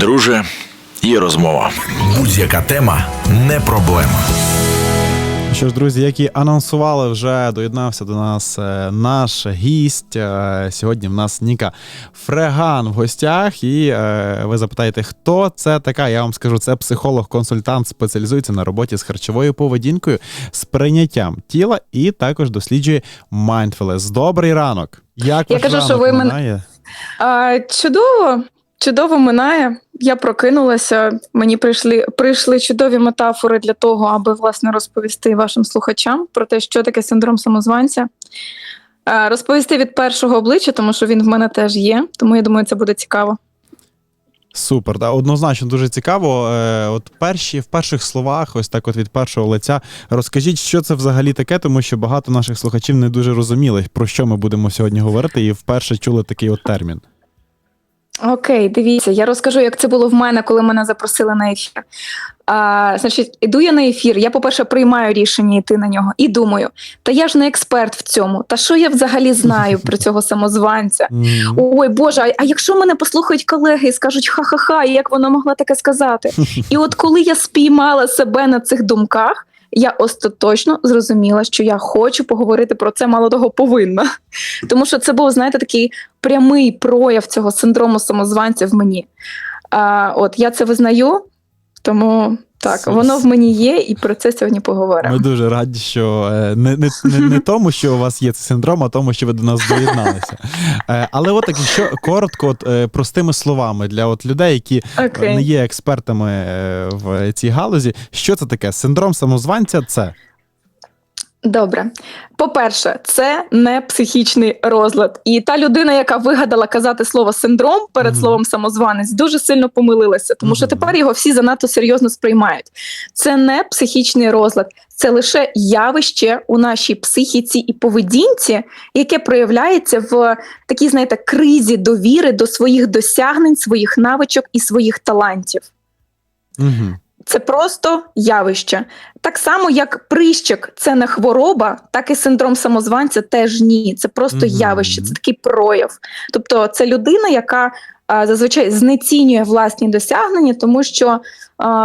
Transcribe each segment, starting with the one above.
Друже, є розмова. Будь-яка тема не проблема. Що ж, друзі, як і анонсували, вже доєднався до нас е, наш гість. Е, Сьогодні в нас Ніка Фреган в гостях. І е, ви запитаєте, хто це така? Я вам скажу, це психолог-консультант, спеціалізується на роботі з харчовою поведінкою, з прийняттям тіла і також досліджує mindfulness. Добрий ранок. Як Я ваш кажу, ранок що ви мене- минає? Чудово, чудово минає. Я прокинулася. Мені прийшли, прийшли чудові метафори для того, аби власне розповісти вашим слухачам про те, що таке синдром самозванця. Розповісти від першого обличчя, тому що він в мене теж є. Тому я думаю, це буде цікаво. Супер, да, однозначно дуже цікаво. Е, от перші в перших словах, ось так, от від першого лиця, розкажіть, що це взагалі таке, тому що багато наших слухачів не дуже розуміли, про що ми будемо сьогодні говорити, і вперше чули такий от термін. Окей, дивіться, я розкажу, як це було в мене, коли мене запросили на ефір. А, значить, іду я на ефір. Я, по-перше, приймаю рішення йти на нього і думаю, та я ж не експерт в цьому. Та що я взагалі знаю про цього самозванця? Ой, Боже, а- а якщо мене послухають колеги і скажуть ха-ха-ха, як вона могла таке сказати? І от коли я спіймала себе на цих думках, я остаточно зрозуміла, що я хочу поговорити про це, мало того, повинна. Тому що це був, знаєте, такий прямий прояв цього синдрому самозванця в мені. А, от я це визнаю, тому так, воно в мені є, і про це сьогодні поговоримо. Ми дуже раді, що е, не, не, не, не тому, що у вас є цей синдром, а тому, що ви до нас доєдналися. Е, Але от так, що коротко, от, е, простими словами для от людей, які okay. Не є експертами в цій галузі, що це таке? Синдром самозванця це. Добре. По-перше, це не психічний розлад. І та людина, яка вигадала казати слово синдром перед Мгм. словом самозванець, дуже сильно помилилася, тому що тепер його всі занадто серйозно сприймають. Це не психічний розлад, це лише явище у нашій психіці і поведінці, яке проявляється в такій, знаєте, кризі довіри до своїх досягнень, своїх навичок і своїх талантів. Угу. Це просто явище. Так само, як прищик це не хвороба, так і синдром самозванця теж ні. Це просто Мгм. явище, це такий прояв. Тобто, це людина, яка зазвичай знецінює власні досягнення, тому що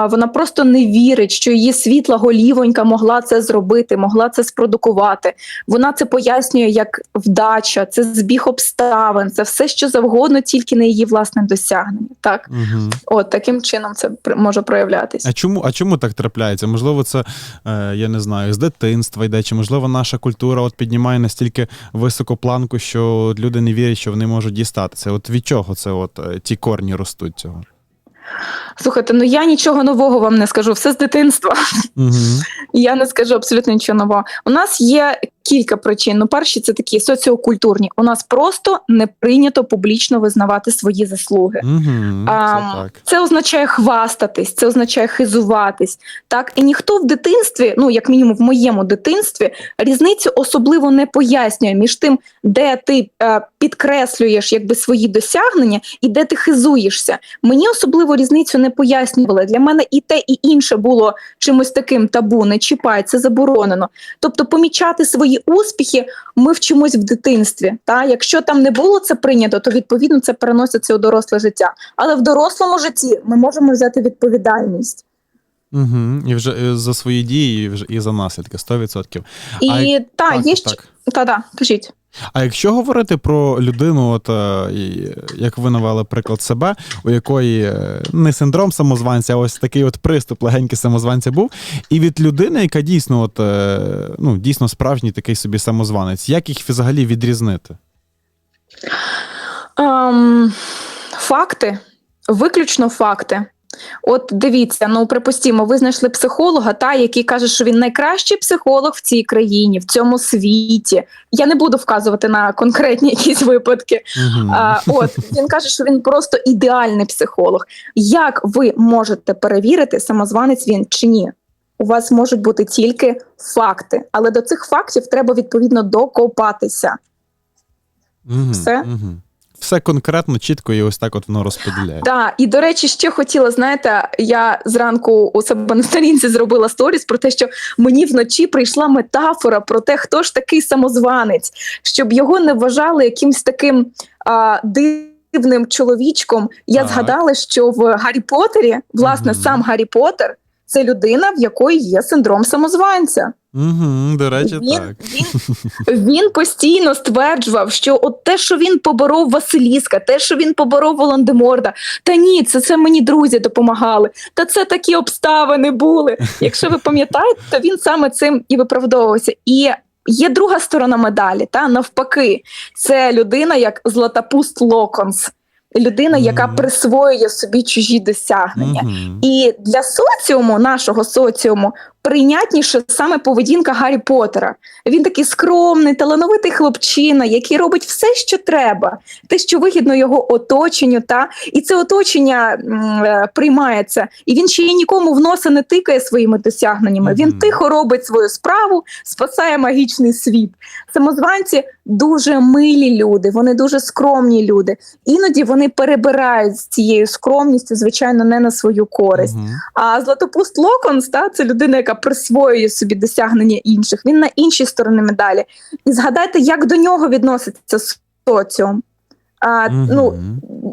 вона просто не вірить, що її світла голівонька могла це зробити, могла це спродукувати. Вона це пояснює як вдача, це збіг обставин, це все, що завгодно, тільки не її власне досягнення. Так, Угу. от таким чином це може проявлятися. А чому, а чому так трапляється? Можливо, це е, я не знаю, з дитинства йде, чи можливо наша культура от піднімає настільки високу планку, що люди не вірять, що вони можуть дістатися. От від чого це от е, ті корні ростуть цього? Слухайте, ну я нічого нового вам не скажу, все з дитинства. Угу. Я не скажу абсолютно нічого нового. У нас є кілька причин. Ну, перші це такі соціокультурні. У нас просто не прийнято публічно визнавати свої заслуги. Угу. А, Це так. Це означає хвастатись, це означає хизуватись. Так, і ніхто в дитинстві, ну як мінімум в моєму дитинстві, різницю особливо не пояснює між тим, де ти е, підкреслюєш якби свої досягнення і де ти хизуєшся. Мені особливо різницю не пояснювали. Для мене і те, і інше було чимось таким табу, не чіпай, це заборонено. Тобто, помічати свої успіхи ми вчимось в дитинстві. Та якщо там не було це прийнято, то відповідно це переноситься у доросле життя. Але в дорослому житті ми можемо взяти відповідальність. Угу. І вже е, за свої дії, і вже і за наслідки 100%. І А та так, є так, ще так. та кажіть. А якщо говорити про людину, от е, як ви навели приклад себе, у якої е, не синдром самозванця, а ось такий от приступ легенький самозванця був, і від людини, яка дійсно, от, е, ну, дійсно справжній такий собі самозванець, як їх взагалі відрізнити? Ем, факти, виключно факти. От дивіться, ну припустімо, ви знайшли психолога, та який каже, що він найкращий психолог в цій країні, в цьому світі. Я не буду вказувати на конкретні якісь випадки. Угу. А, от він каже, що він просто ідеальний психолог. Як ви можете перевірити, самозванець він чи ні? У вас можуть бути тільки факти, але до цих фактів треба відповідно докопатися. Угу. все. Угу. Все конкретно, чітко і ось так от воно розподіляє. Так, і до речі, ще хотіла, знаєте, я зранку у себе на сторінці зробила сторіс про те, що мені вночі прийшла метафора про те, хто ж такий самозванець, щоб його не вважали якимсь таким а, дивним дивним чоловічком, я Так. згадала, що в Гаррі Поттері, власне, Мгм. сам Гаррі Поттер це людина, в якої є синдром самозванця. Угу, до речі, Він, так. він, він постійно стверджував, що от те, що він поборов Василіска, те, що він поборов Волан-де-Морда, та ні, це, це мені друзі допомагали. Та це такі обставини були. Якщо ви пам'ятаєте, то він саме цим і виправдовувався. І є друга сторона медалі, та навпаки, це людина як Златопуст Локонс, людина, яка присвоює собі чужі досягнення. Мгм. І для соціуму, нашого соціуму, прийнятніше саме поведінка Гаррі Поттера. Він такий скромний, талановитий хлопчина, який робить все, що треба, те, що вигідно його оточенню, та і це оточення м, е, приймається. І він ще й нікому в носа не тикає своїми досягненнями. Він тихо робить свою справу, спасає магічний світ. Самозванці дуже милі люди, вони дуже скромні люди. Іноді вони перебирають з цією скромністю, звичайно, не на свою користь. А Златопуст Локонс, та, це людина, яка присвоює собі досягнення інших. Він на іншій стороні медалі. І згадайте, як до нього відноситься соціум. А, ну,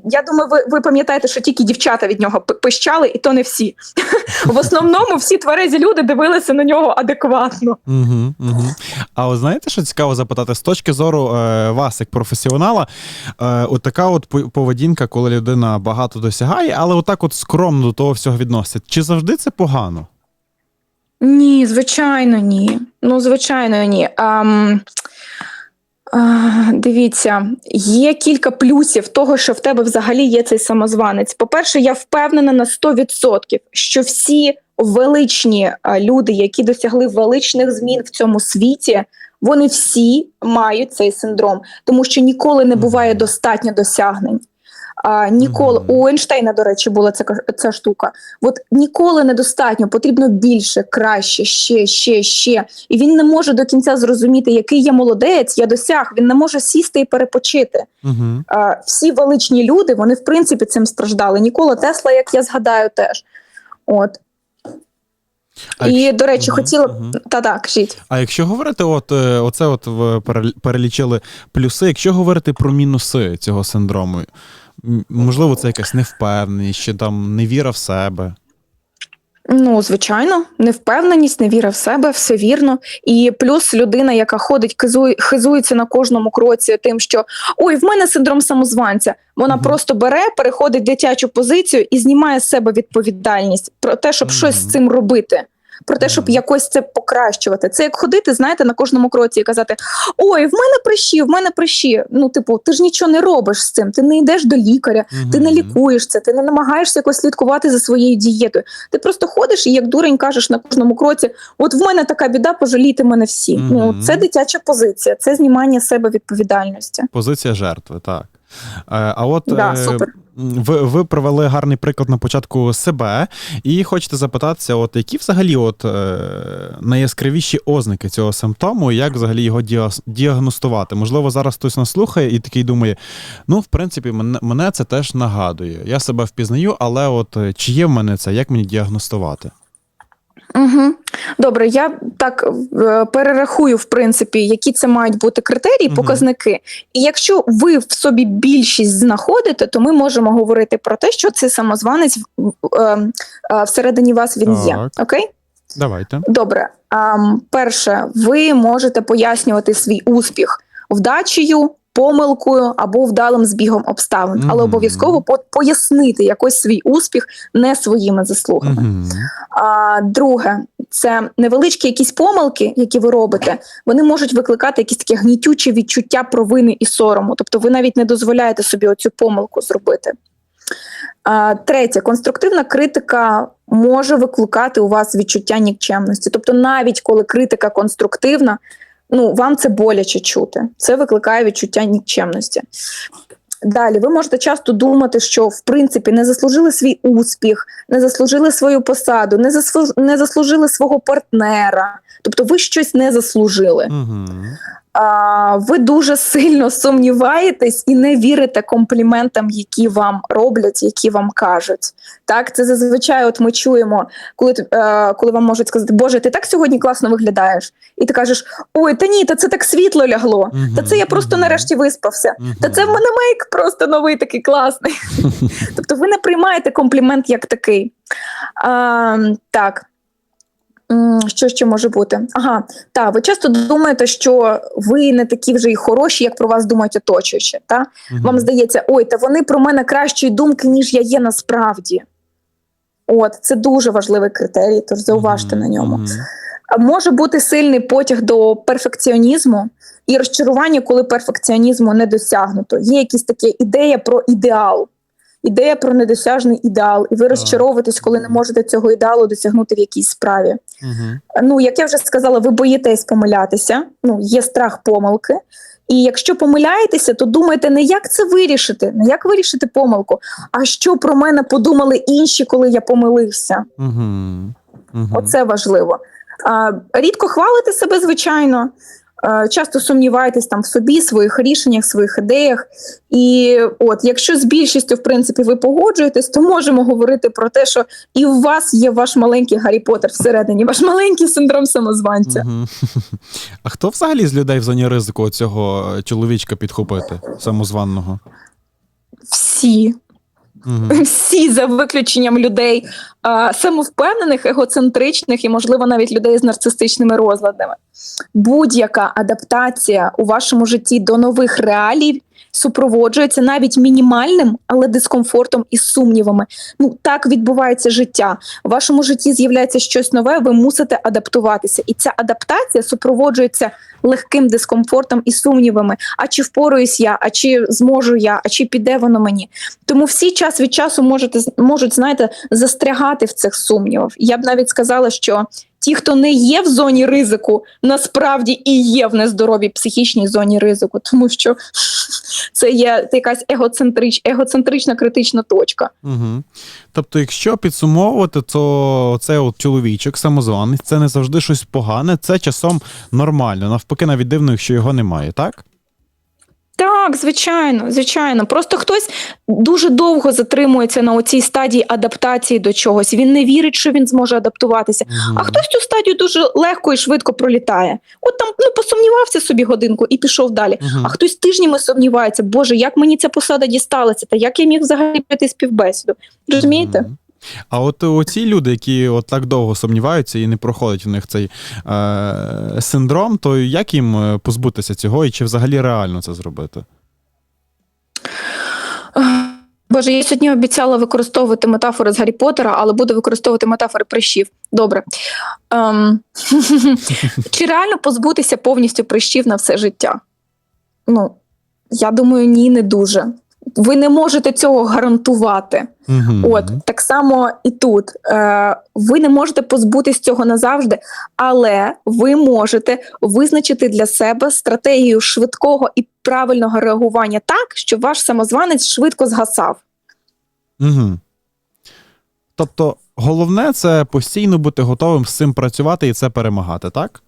я думаю, ви, ви пам'ятаєте, що тільки дівчата від нього пищали, і то не всі. В основному всі тверезі люди дивилися на нього адекватно. Угу, угу. А от знаєте, що цікаво запитати? З точки зору е, вас, як професіонала, е, от така от поведінка, коли людина багато досягає, але отак от скромно до того всього відноситься. Чи завжди це погано? Ні, звичайно, ні. Ну, звичайно, ні. Ам, а, дивіться, є кілька плюсів того, що в тебе взагалі є цей самозванець. По-перше, я впевнена на 100%, що всі величні люди, які досягли величних змін в цьому світі, вони всі мають цей синдром, тому що ніколи не буває достатньо досягнень. А, ніколи у Ейнштейна, до речі, була ця, ця штука. От ніколи недостатньо, потрібно більше, краще, ще, ще, ще. І він не може до кінця зрозуміти, який я молодець, я досяг. Він не може сісти і перепочити. Угу. А, всі величні люди, вони в принципі цим страждали. Нікола Тесла, як я згадаю, теж. От. І, до речі, хотіла б. Та так, кажіть. А якщо говорити, от е, оце от перелічили плюси, якщо говорити про мінуси цього синдрому, можливо, це якась невпевненість, чи там невіра в себе. Ну, звичайно, невпевненість, невіра в себе, все вірно. І плюс людина, яка ходить, хизує, хизується на кожному кроці тим, що ой, в мене синдром самозванця. Вона Мгм. просто бере, переходить в дитячу позицію і знімає з себе відповідальність про те, щоб Мгм. щось з цим робити. Про те, щоб якось це покращувати. Це як ходити, знаєте, на кожному кроці і казати: Ой, в мене прищі, в мене прищі. Ну, типу, ти ж нічого не робиш з цим. Ти не йдеш до лікаря, ти не Мгм. лікуєш це, ти не намагаєшся якось слідкувати за своєю дієтою. Ти просто ходиш і як дурень кажеш на кожному кроці: от в мене така біда, пожалійте мене всі. Ну це дитяча позиція, це знімання себе відповідальності. Позиція жертви, так. Е, А от Да, е, супер. ви, ви привели гарний приклад на початку себе, і хочете запитатися, от які взагалі от е, найяскравіші ознаки цього симптому, і як взагалі його діагностувати? Можливо, зараз хтось нас слухає і такий думає: ну, в принципі, мене, це теж нагадує. Я себе впізнаю, але от чи є в мене це, як мені діагностувати? Угу. Добре, я так е, перерахую, в принципі, які це мають бути критерії, Мгм. показники. І якщо ви в собі більшість знаходите, то ми можемо говорити про те, що цей самозванець е, е, всередині вас він є. Окей? Давайте. Добре, перше, ви можете пояснювати свій успіх вдачею, помилкою або вдалим збігом обставин, але обов'язково пояснити якось свій успіх не своїми заслугами. Угу. А друге, це невеличкі якісь помилки, які ви робите, вони можуть викликати якісь таке гнітюче відчуття провини і сорому. Тобто ви навіть не дозволяєте собі оцю помилку зробити. А, третє, конструктивна критика може викликати у вас відчуття нікчемності. Тобто, навіть коли критика конструктивна, ну вам це боляче чути. Це викликає відчуття нікчемності. Далі, ви можете часто думати, що в принципі не заслужили свій успіх, не заслужили свою посаду, не заслу... не заслужили свого партнера. Тобто, ви щось не заслужили. Угу. Ви дуже сильно сумніваєтесь і не вірите компліментам, які вам роблять, які вам кажуть. Так, це зазвичай, от ми чуємо, коли, е, коли вам можуть сказати, Боже, ти так сьогодні класно виглядаєш. І ти кажеш: Ой, та ні, та це так світло лягло. Та це я просто нарешті виспався. Та це в мене мейк просто новий такий класний. тобто ви не приймаєте комплімент як такий. А, так. Що ще може бути? Ага, так, ви часто думаєте, що ви не такі вже й хороші, як про вас думають оточуючі. Та? Мгм. Вам здається, ой, та вони про мене кращої думки, ніж я є насправді. От, це дуже важливий критерій, тож зауважте на ньому. Може бути сильний потяг до перфекціонізму і розчарування, коли перфекціонізму не досягнуто. Є якісь такі ідея про ідеал, ідея про недосяжний ідеал, і ви розчаровуєтесь, коли не можете цього ідеалу досягнути в якійсь справі. Мгм. Ну, як я вже сказала, ви боїтесь помилятися. Ну, є страх помилки. І якщо помиляєтеся, то думайте не як це вирішити, не як вирішити помилку, а що про мене подумали інші, коли я помилився. Мгм. Мгм. Оце важливо. А, рідко хвалите себе, звичайно. А, часто сумніваєтесь там в собі, своїх рішеннях, своїх ідеях. І от, якщо з більшістю, в принципі, ви погоджуєтесь, то можемо говорити про те, що і у вас є ваш маленький Гаррі Поттер всередині, ваш маленький синдром самозванця. А хто взагалі з людей в зоні ризику цього чоловічка підхопити самозваного? Всі. Мгм. Всі за виключенням людей а, самовпевнених, егоцентричних і, можливо, навіть людей з нарцистичними розладами. Будь-яка адаптація у вашому житті до нових реалій супроводжується навіть мінімальним, але дискомфортом і сумнівами. Ну так відбувається життя. У вашому житті з'являється щось нове, ви мусите адаптуватися, і ця адаптація супроводжується легким дискомфортом і сумнівами. А чи впораюсь я, а чи зможу я, а чи піде воно мені? Тому всі час від часу можете можуть, знаєте, застрягати в цих сумнівах. Я б навіть сказала, що ті, хто не є в зоні ризику, насправді і є в нездоровій психічній зоні ризику, тому що це є якась егоцентрич, егоцентрична критична точка. Угу. Тобто, якщо підсумовувати, то цей от чоловічок, самозванець, це не завжди щось погане, це часом нормально. Навпаки, навіть дивно, якщо його немає, так? Так, звичайно, звичайно. Просто хтось дуже довго затримується на оцій стадії адаптації до чогось. Він не вірить, що він зможе адаптуватися. Мгм. А хтось цю стадію дуже легко і швидко пролітає. От там ну посумнівався собі годинку і пішов далі. Мгм. А хтось тижнями сумнівається, Боже, як мені ця посада дісталася, та як я міг взагалі пройти співбесіду? Розумієте? Мгм. А от оці люди, які от так довго сумніваються і не проходить у них цей е- синдром, то як їм е, позбутися цього і чи взагалі реально це зробити? Боже, я сьогодні обіцяла використовувати метафори з Гаррі Поттера, але буду використовувати метафори прищів. Добре. Ем, чи реально позбутися повністю прищів на все життя? Ну, я думаю, ні, не дуже. Ви не можете цього гарантувати. Мгм. От так само і тут. Е, ви не можете позбутись цього назавжди, але ви можете визначити для себе стратегію швидкого і правильного реагування так, щоб ваш самозванець швидко згасав. Угу. Тобто, головне це постійно бути готовим з цим працювати і це перемагати, так?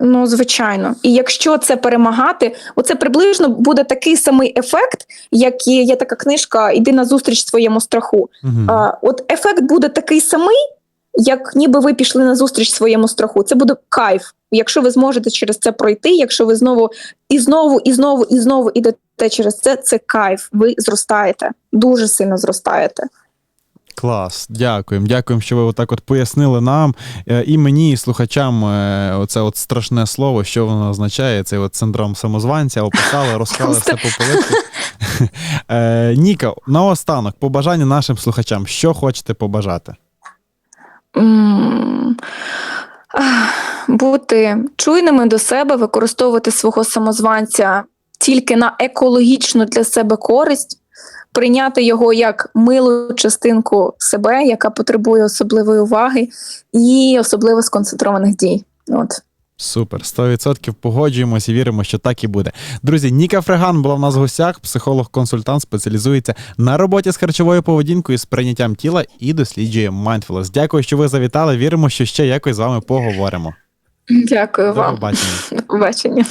Ну, звичайно. І якщо це перемагати, оце приблизно буде такий самий ефект, як і є така книжка Іди на зустріч своєму страху. Угу. А, от ефект буде такий самий, як ніби ви пішли на зустріч своєму страху. Це буде кайф. Якщо ви зможете через це пройти, якщо ви знову і знову, і знову, і знову ідете через це, це кайф. Ви зростаєте, дуже сильно зростаєте. Клас, дякуємо. Дякуємо, що ви отак от пояснили нам е, і мені, і слухачам е, оце от страшне слово, що воно означає. Цей от синдром самозванця, описали, розказали все по поличках. Е, Ніка, наостанок, побажання нашим слухачам. Що хочете побажати? Бути чуйними до себе, використовувати свого самозванця тільки на екологічну для себе користь, прийняти його як милу частинку себе, яка потребує особливої уваги і особливо сконцентрованих дій. От. Супер, 100% погоджуємось і віримо, що так і буде. Друзі, Ніка Фреган була в нас в гостях, психолог-консультант, спеціалізується на роботі з харчовою поведінкою, з прийняттям тіла і досліджує mindfulness. Дякую, що ви завітали. Віримо, що ще якось з вами поговоримо. Дякую До вам. побачення. До побачення.